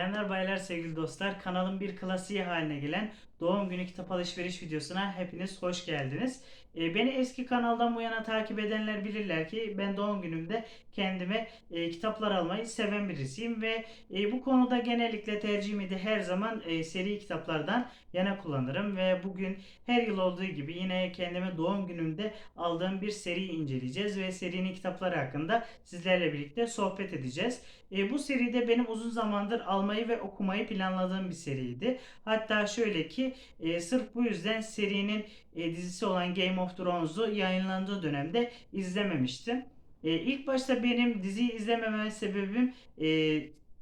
Bayanlar baylar sevgili dostlar. Kanalın bir klasiği haline gelen doğum günü kitap alışveriş videosuna hepiniz hoş geldiniz. Ee, beni eski kanaldan bu yana takip edenler bilirler ki ben doğum günümde kendime e, kitaplar almayı seven birisiyim ve e, bu konuda genellikle tercihimi de her zaman e, seri kitaplardan yana kullanırım ve bugün her yıl olduğu gibi yine kendime doğum günümde aldığım bir seri inceleyeceğiz ve serinin kitapları hakkında sizlerle birlikte sohbet edeceğiz. E, bu seride benim uzun zamandır almayı ve okumayı planladığım bir seriydi. Hatta şöyle ki e, sırf bu yüzden serinin e, dizisi olan Game of Thrones'u yayınlandığı dönemde izlememiştim. E, ilk başta benim diziyi izlememe sebebim e,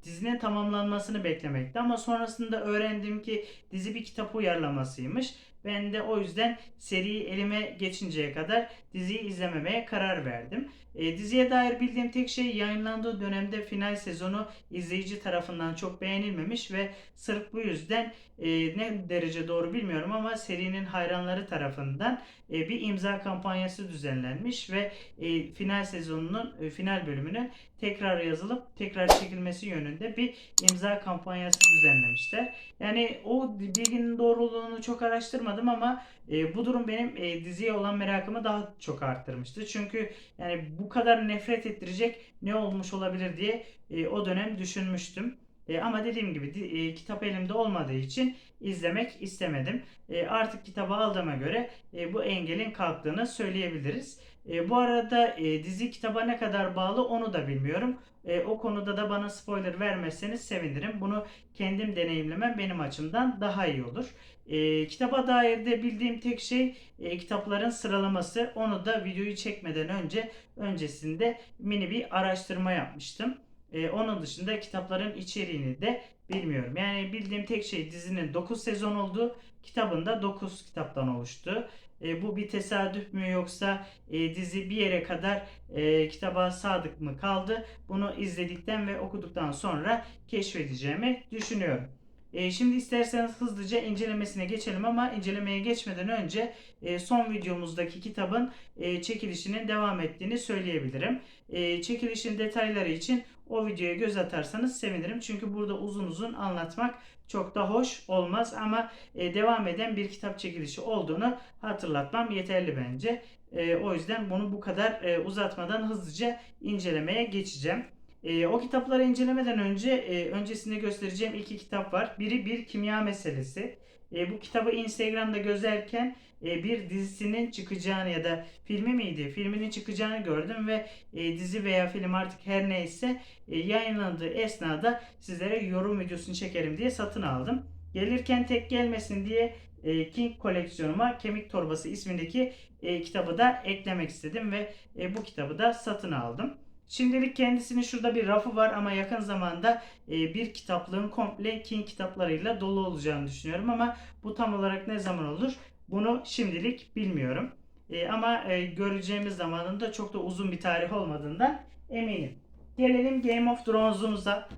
dizinin tamamlanmasını beklemekti ama sonrasında öğrendim ki dizi bir kitap uyarlamasıymış. Ben de o yüzden seriyi elime geçinceye kadar diziyi izlememeye karar verdim. E, diziye dair bildiğim tek şey yayınlandığı dönemde final sezonu izleyici tarafından çok beğenilmemiş ve sırf bu yüzden e, ne derece doğru bilmiyorum ama serinin hayranları tarafından e, bir imza kampanyası düzenlenmiş ve e, final sezonunun e, final bölümünün tekrar yazılıp tekrar çekilmesi yönünde bir imza kampanyası düzenlemişler. Yani o bilginin doğruluğunu çok araştırmadım ama e, bu durum benim e, diziye olan merakımı daha çok arttırmıştı. Çünkü yani bu kadar nefret ettirecek ne olmuş olabilir diye e, o dönem düşünmüştüm. E, ama dediğim gibi e, kitap elimde olmadığı için izlemek istemedim. E, artık kitabı aldığıma göre e, bu engelin kalktığını söyleyebiliriz. E, bu arada e, dizi kitaba ne kadar bağlı onu da bilmiyorum. E, o konuda da bana spoiler vermezseniz sevinirim. Bunu kendim deneyimlemem benim açımdan daha iyi olur. E, kitaba dair de bildiğim tek şey e, kitapların sıralaması. Onu da videoyu çekmeden önce öncesinde mini bir araştırma yapmıştım. E, onun dışında kitapların içeriğini de bilmiyorum. Yani bildiğim tek şey dizinin 9 sezon olduğu, kitabın da 9 kitaptan oluştu. E, bu bir tesadüf mü yoksa e, dizi bir yere kadar e, kitaba sadık mı kaldı? Bunu izledikten ve okuduktan sonra keşfedeceğimi düşünüyorum. E, şimdi isterseniz hızlıca incelemesine geçelim ama incelemeye geçmeden önce e, son videomuzdaki kitabın e, çekilişinin devam ettiğini söyleyebilirim. E, çekilişin detayları için o videoya göz atarsanız sevinirim. Çünkü burada uzun uzun anlatmak çok da hoş olmaz ama e, devam eden bir kitap çekilişi olduğunu hatırlatmam yeterli bence. E, o yüzden bunu bu kadar e, uzatmadan hızlıca incelemeye geçeceğim. E, o kitapları incelemeden önce e, öncesinde göstereceğim iki kitap var. Biri bir kimya meselesi. E, bu kitabı Instagram'da gözlerken e, bir dizisinin çıkacağını ya da filmi miydi? Filminin çıkacağını gördüm ve e, dizi veya film artık her neyse e, yayınlandığı esnada sizlere yorum videosunu çekerim diye satın aldım. Gelirken tek gelmesin diye e, King koleksiyonuma Kemik Torbası ismindeki e, kitabı da eklemek istedim ve e, bu kitabı da satın aldım. Şimdilik kendisinin şurada bir rafı var ama yakın zamanda e, bir kitaplığın komple King kitaplarıyla dolu olacağını düşünüyorum ama bu tam olarak ne zaman olur bunu şimdilik bilmiyorum. E, ama e, göreceğimiz zamanın da çok da uzun bir tarih olmadığından eminim. Gelelim Game of Thrones'umuza.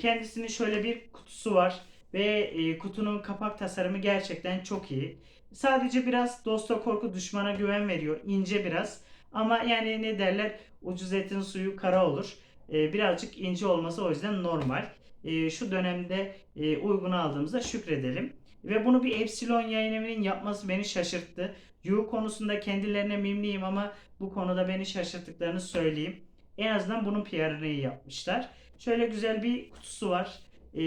Kendisinin şöyle bir kutusu var ve kutunun kapak tasarımı gerçekten çok iyi. Sadece biraz dosta korku düşmana güven veriyor. ince biraz. Ama yani ne derler ucuz etin suyu kara olur. E, birazcık ince olması o yüzden normal. E, şu dönemde e, uygun aldığımızda şükredelim. Ve bunu bir Epsilon yayın evinin yapması beni şaşırttı. Yu konusunda kendilerine mimliyim ama bu konuda beni şaşırttıklarını söyleyeyim. En azından bunun PR'ını yapmışlar. Şöyle güzel bir kutusu var. E,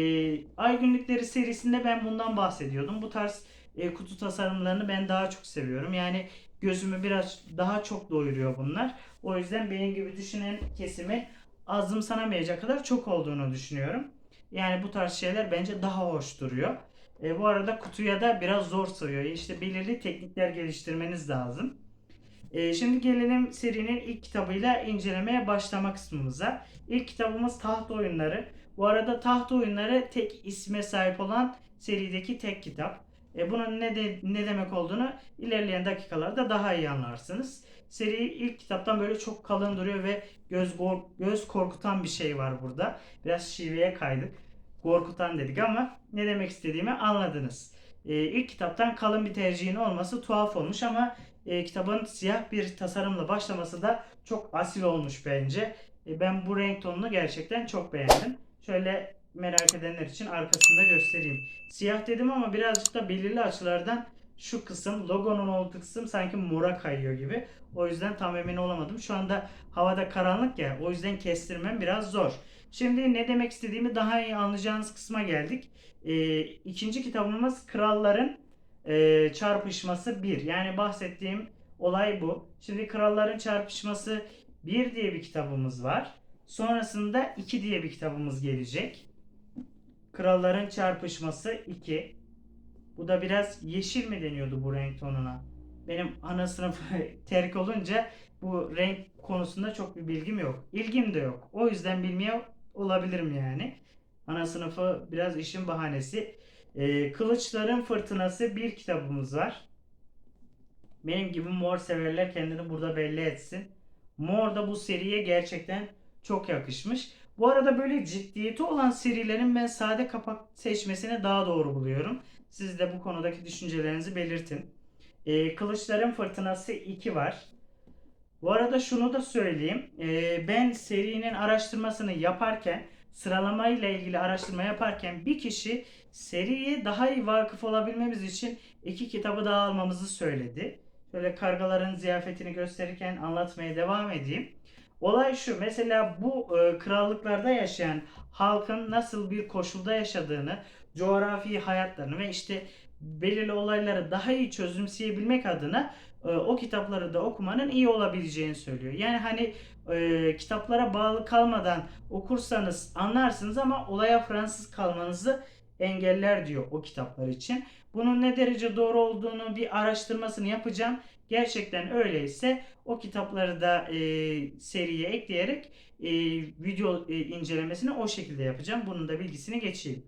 Ay Günlükleri serisinde ben bundan bahsediyordum. Bu tarz e, kutu tasarımlarını ben daha çok seviyorum. Yani gözümü biraz daha çok doyuruyor bunlar. O yüzden benim gibi düşünen kesimi azımsanamayacak kadar çok olduğunu düşünüyorum. Yani bu tarz şeyler bence daha hoş duruyor. E, bu arada kutuya da biraz zor sığıyor. İşte belirli teknikler geliştirmeniz lazım. E, şimdi gelelim serinin ilk kitabıyla incelemeye başlama kısmımıza. İlk kitabımız Taht Oyunları. Bu arada Taht Oyunları tek isme sahip olan serideki tek kitap. E, bunun ne de ne demek olduğunu ilerleyen dakikalarda daha iyi anlarsınız. Seri ilk kitaptan böyle çok kalın duruyor ve göz göz korkutan bir şey var burada. Biraz şiveye kaydık. Korkutan dedik ama ne demek istediğimi anladınız. E, ilk kitaptan kalın bir tercihin olması tuhaf olmuş ama e, kitabın siyah bir tasarımla başlaması da çok asil olmuş bence. E, ben bu renk tonunu gerçekten çok beğendim. Şöyle merak edenler için arkasında göstereyim. Siyah dedim ama birazcık da belirli açılardan şu kısım logonun olduğu kısım sanki mora kayıyor gibi. O yüzden tam emin olamadım. Şu anda havada karanlık ya o yüzden kestirmem biraz zor. Şimdi ne demek istediğimi daha iyi anlayacağınız kısma geldik. Ee, ikinci kitabımız Kralların e, Çarpışması 1. Yani bahsettiğim olay bu. Şimdi Kralların Çarpışması 1 diye bir kitabımız var. Sonrasında 2 diye bir kitabımız gelecek. Kralların Çarpışması 2. Bu da biraz yeşil mi deniyordu bu renk tonuna? Benim ana sınıf terk olunca bu renk konusunda çok bir bilgim yok. İlgim de yok. O yüzden bilmiyor olabilirim yani. Ana sınıfı biraz işin bahanesi. Ee, Kılıçların Fırtınası bir kitabımız var. Benim gibi mor severler kendini burada belli etsin. Mor da bu seriye gerçekten çok yakışmış. Bu arada böyle ciddiyeti olan serilerin ben sade kapak seçmesini daha doğru buluyorum. Siz de bu konudaki düşüncelerinizi belirtin. Ee, Kılıçların Fırtınası 2 var. Bu arada şunu da söyleyeyim. Ee, ben serinin araştırmasını yaparken sıralamayla ilgili araştırma yaparken bir kişi seriye daha iyi vakıf olabilmemiz için iki kitabı daha almamızı söyledi. Şöyle kargaların ziyafetini gösterirken anlatmaya devam edeyim. Olay şu mesela bu e, krallıklarda yaşayan halkın nasıl bir koşulda yaşadığını, coğrafi hayatlarını ve işte belirli olayları daha iyi çözümseyebilmek adına e, o kitapları da okumanın iyi olabileceğini söylüyor. Yani hani e, kitaplara bağlı kalmadan okursanız anlarsınız ama olaya Fransız kalmanızı engeller diyor o kitaplar için. Bunun ne derece doğru olduğunu bir araştırmasını yapacağım. Gerçekten öyleyse o kitapları da e, seriye ekleyerek e, video e, incelemesini o şekilde yapacağım. Bunun da bilgisini geçeyim.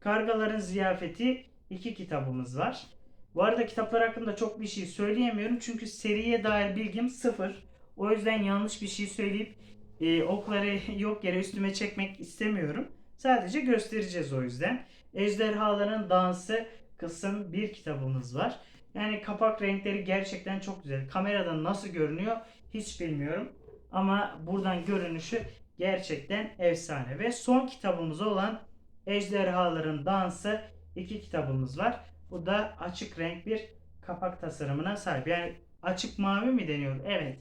Kargaların Ziyafeti iki kitabımız var. Bu arada kitaplar hakkında çok bir şey söyleyemiyorum çünkü seriye dair bilgim sıfır. O yüzden yanlış bir şey söyleyip e, okları yok yere üstüme çekmek istemiyorum. Sadece göstereceğiz o yüzden. Ejderhaların Dansı kısım bir kitabımız var. Yani kapak renkleri gerçekten çok güzel. Kameradan nasıl görünüyor hiç bilmiyorum. Ama buradan görünüşü gerçekten efsane. Ve son kitabımız olan Ejderhaların Dansı iki kitabımız var. Bu da açık renk bir kapak tasarımına sahip. Yani açık mavi mi deniyor? Evet.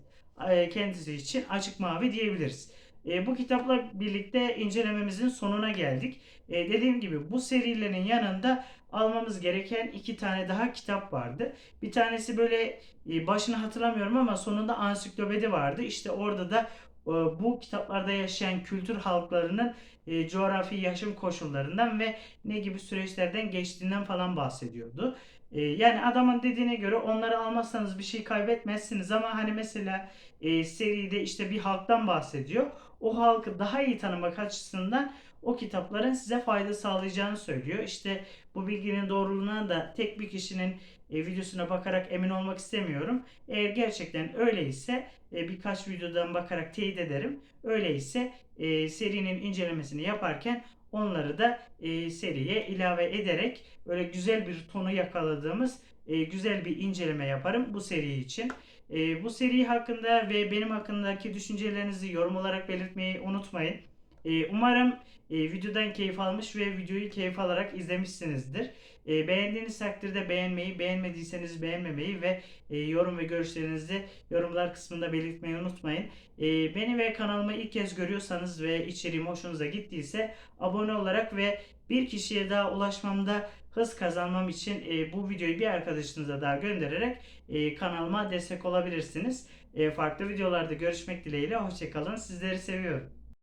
E, Kendisi için açık mavi diyebiliriz. E, bu kitapla birlikte incelememizin sonuna geldik. E, dediğim gibi bu serilerin yanında almamız gereken iki tane daha kitap vardı. Bir tanesi böyle e, başını hatırlamıyorum ama sonunda ansiklopedi vardı. İşte orada da e, bu kitaplarda yaşayan kültür halklarının e, coğrafi yaşam koşullarından ve ne gibi süreçlerden geçtiğinden falan bahsediyordu. E, yani adamın dediğine göre onları almazsanız bir şey kaybetmezsiniz ama hani mesela e, seride işte bir halktan bahsediyor. O halkı daha iyi tanımak açısından o kitapların size fayda sağlayacağını söylüyor. İşte bu bilginin doğruluğuna da tek bir kişinin e, videosuna bakarak emin olmak istemiyorum. Eğer gerçekten öyleyse e, birkaç videodan bakarak teyit ederim. Öyleyse e, serinin incelemesini yaparken onları da e, seriye ilave ederek böyle güzel bir tonu yakaladığımız e, güzel bir inceleme yaparım bu seri için. E, bu seri hakkında ve benim hakkındaki düşüncelerinizi yorum olarak belirtmeyi unutmayın. E, umarım e, videodan keyif almış ve videoyu keyif alarak izlemişsinizdir. E, beğendiğiniz takdirde beğenmeyi, beğenmediyseniz beğenmemeyi ve e, yorum ve görüşlerinizi yorumlar kısmında belirtmeyi unutmayın. E, beni ve kanalımı ilk kez görüyorsanız ve içeriğim hoşunuza gittiyse abone olarak ve bir kişiye daha ulaşmamda hız kazanmam için e, bu videoyu bir arkadaşınıza daha göndererek e, kanalıma destek olabilirsiniz. E, farklı videolarda görüşmek dileğiyle. Hoşçakalın. Sizleri seviyorum.